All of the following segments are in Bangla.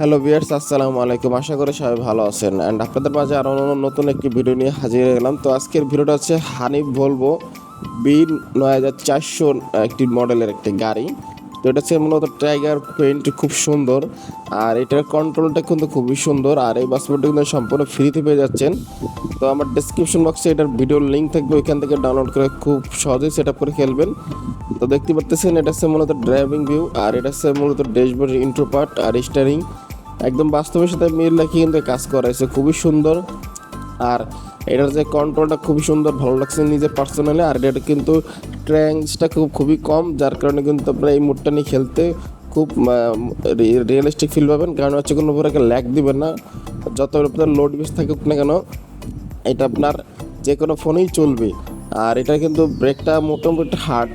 হ্যালো বিয়ার্স আসসালামু আলাইকুম। আশা করি সবাই ভালো আছেন। অ্যান্ড আপনাদের মাঝে আরও নতুন একটি ভিডিও নিয়ে হাজির গেলাম। তো আজকের ভিডিওটা হচ্ছে হানিফ ভলভো বি নয় হাজার চারশো একটি মডেলের একটি গাড়ি। তো এটা হচ্ছে মূলত টাইগার পেন্ট খুব সুন্দর। আর এটার কন্ট্রোলটা কিন্তু খুবই সুন্দর। আর এই বাসপোর্টটা কিন্তু সম্পূর্ণ ফ্রিতে পেয়ে যাচ্ছেন। তো আমার ডিসক্রিপশন বক্সে এটার ভিডিওর লিঙ্ক থাকবে। ওইখান থেকে ডাউনলোড করে খুব সহজেই সেট করে খেলবেন। তো দেখতে পাচ্ছেন এটা হচ্ছে মূলত ড্রাইভিং ভিউ আর এটা হচ্ছে মূলত ড্যাশবোর্ড ইন্ট্রো পার্ট আর স্টারিং একদম বাস্তবের সাথে মিল রেখে কিন্তু কাজ করা হয়েছে। খুবই সুন্দর। আর এটার যে কন্ট্রোলটা খুবই সুন্দর, ভালো লাগছে নিজের পার্সোনালি আর এটা কিন্তু ট্র্যাঙ্কসটা খুব, খুবই কম, যার কারণে কিন্তু আপনারা এই মুডটা নিয়ে খেলতে খুব রিয়েলিস্টিক ফিল পাবেন। কারণ হচ্ছে কোনো উপরে ল্যাক দিবেন না। যত আপনার লোড বেশ থাকুক না কেন, এটা আপনার যে কোনো ফোনেই চলবে। আর এটা কিন্তু ব্রেকটা মোটামুটি হার্ড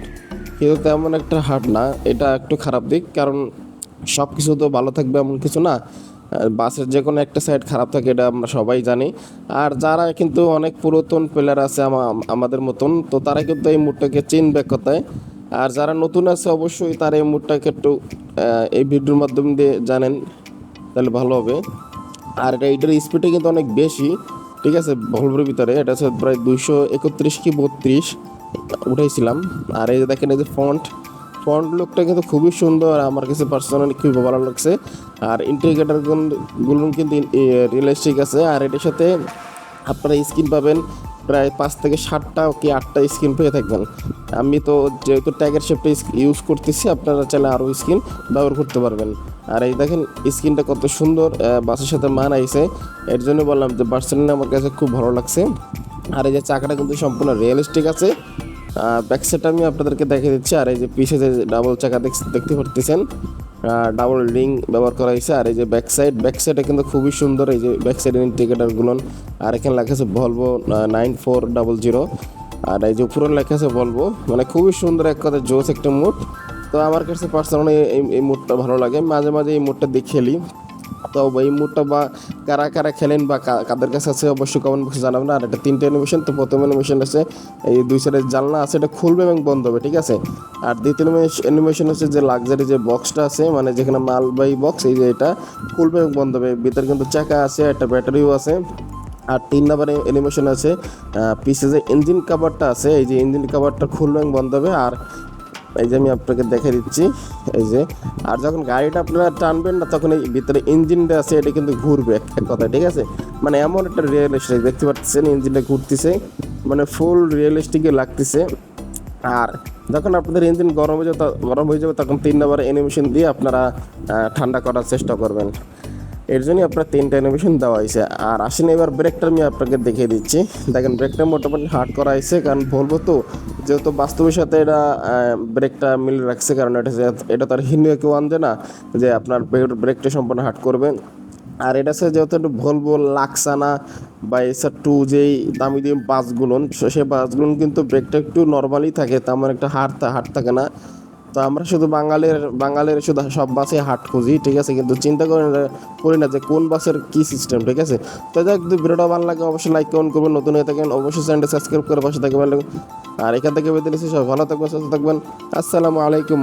কিন্তু তেমন একটা হার্ড না। এটা একটু খারাপ দিক। কারণ সব কিছু তো ভালো থাকবে এমন কিছু না। বাসের যে কোনো একটা সাইড খারাপ থাকে এটা আমরা সবাই জানি। আর যারা কিন্তু অনেক পুরাতন প্লেয়ার আছে আমাদের মতন, তো তারা কিন্তু এই মুডটাকে চিনবে কথায়। আর যারা নতুন আছে অবশ্যই তারা এই মুডটাকে একটু এই ভিডিওর মাধ্যম দিয়ে জানেন, তাহলে ভালো হবে। আর এটা এটার স্পিডটা কিন্তু অনেক বেশি, ঠিক আছে? ভলভোর ভিতরে, এটা হচ্ছে প্রায় দুইশো একত্রিশ কি বত্রিশ, উঠাইছিলাম। আর এই যে দেখেন, এই যে ফন্ট ফন্ট লুকটা কিন্তু খুবই সুন্দর, আমার কাছে পার্সোনালি খুবই ভালো লাগছে। আর ইন্টিগ্রেটারগুলো কিন্তু রিয়েলিস্টিক আছে, আর এটার সাথে আপনারা স্ক্রিন পাবেন প্রায় পাঁচ থেকে সাতটা কি আটটা স্ক্রিন পেয়ে থাকবেন। আমি তো যেহেতু ট্যাগের শেপটা ইউজ করতেছি, আপনারা চাইলে আরও স্ক্রিন ব্যবহার করতে পারবেন। আর এই দেখেন স্ক্রিনটা কত সুন্দর বাসের সাথে মান আইছে। এর জন্য বললাম যে পার্সোনালি আমার কাছে খুব ভালো লাগছে। আর এই যে চাকাটা কিন্তু সম্পূর্ণ রিয়েলিস্টিক আছে। ব্যাক সাইডটা আমি আপনাদেরকে দেখিয়ে দিচ্ছি, আর এই যে পিছে যে ডাবল চাকা দেখ- দেখতে পারতেছেন ডাবল রিং ব্যবহার করা হয়েছে, আর এই যে ব্যাক সাইড ব্যাক সাইডে কিন্তু খুবই সুন্দর, এই যে ব্যাক সাইডের ইন্ডিকেটারগুলো আর এখানে লেখা আছে Volvo nine four double zero আর এই যে উপরে লেখা আছে ভলভো মানে খুবই সুন্দর এক কথা জোস একটা মুড তো আমার কাছে পার্সোনালি এই মুডটা ভালো লাগে, মাঝে মাঝে এই মুডটা দিয়ে খেলি তো এই মুডটা বা কারা কারা খেলেন বা কাদের কাছে আছে অবশ্যই কমেন্ট বক্সে জানাবেন। আর এটা তিনটে অ্যানিমেশন তো প্রথম অ্যানিমেশন আছে, এই দুই সাইডের জানলা আছে, এটা খুলবে এবং বন্ধ হবে, ঠিক আছে? আর দ্বিতীয় অ্যানিমেশন হচ্ছে যে লাক্সারি যে বক্সটা আছে মানে যেখানে মালবাহী বক্স এই যে এটা খুলবে এবং বন্ধ হবে। ভিতরে কিন্তু চাকা আছে, একটা ব্যাটারিও আছে। আর তিন নাম্বারে অ্যানিমেশন আছে পিছে যে ইঞ্জিন কাভারটা আছে, এই যে ইঞ্জিন কাভারটা খুলবে এবং বন্ধ হবে। আর এই যে আমি আপনাকে দেখে দিচ্ছি, এই যে। আর যখন গাড়িটা আপনারা টানবেন না, তখন এই ভিতরে ইঞ্জিনটা আছে, এটা কিন্তু ঘুরবে এক এক কথায় ঠিক আছে? মানে এমন একটা রিয়েলিস্টিক দেখতে পাচ্ছেন ইঞ্জিনটা ঘুরতেছে মানে ফুল রিয়েলিস্টিকে লাগতেছে। আর যখন আপনাদের ইঞ্জিন গরম হয়ে যাবে গরম হয়ে যাবে, তখন তিন নম্বর অ্যানিমেশন দিয়ে আপনারা ঠান্ডা করার চেষ্টা করবেন। এর জন্যই আপনার তিনটা অ্যানিমেশন দেওয়া হয়েছে। আর আসেন, এবার ব্রেকটা আমি আপনাকে দেখিয়ে দিচ্ছি। দেখেন ব্রেকটা মোটামুটি হার্ড করা হয়েছে, কারণ বলব তো যেহেতু বাস্তবের সাথে এটা ব্রেকটা মিল রাখছে, কারণ এটা এটা তো আর হিন্দিও কেউ আনবে না, যে আপনার ব্রেক- ব্রেকটা সম্পূর্ণ হাট করবে। আর এটা হচ্ছে যেহেতু একটু ভলভো লাক্সানা বা এসার টু যেই দামি দামি বাসগুলো সেই বাসগুলো কিন্তু ব্রেকটা একটু নর্মালি থাকে, তেমন একটা হার হার থাকে না। তো আমরা শুধু বাঙালির বাঙালির শুধু সব বাসে হাট খুঁজি, ঠিক আছে? কিন্তু চিন্তা করি না করি না যে কোন বাসের কি সিস্টেম ঠিক আছে? তো যাই যদি ভিডিওটা ভালো লাগে, অবশ্যই লাইক কমেন্ট করবেন। নতুন হয়ে থাকেন, অবশ্যই চ্যানেলটা সাবস্ক্রাইব করে পাশে থাকবেন। আর এখান থেকে নিচ্ছি সব ভালো থাকবেন, সুস্থ থাকবেন। আসসালামু আলাইকুম।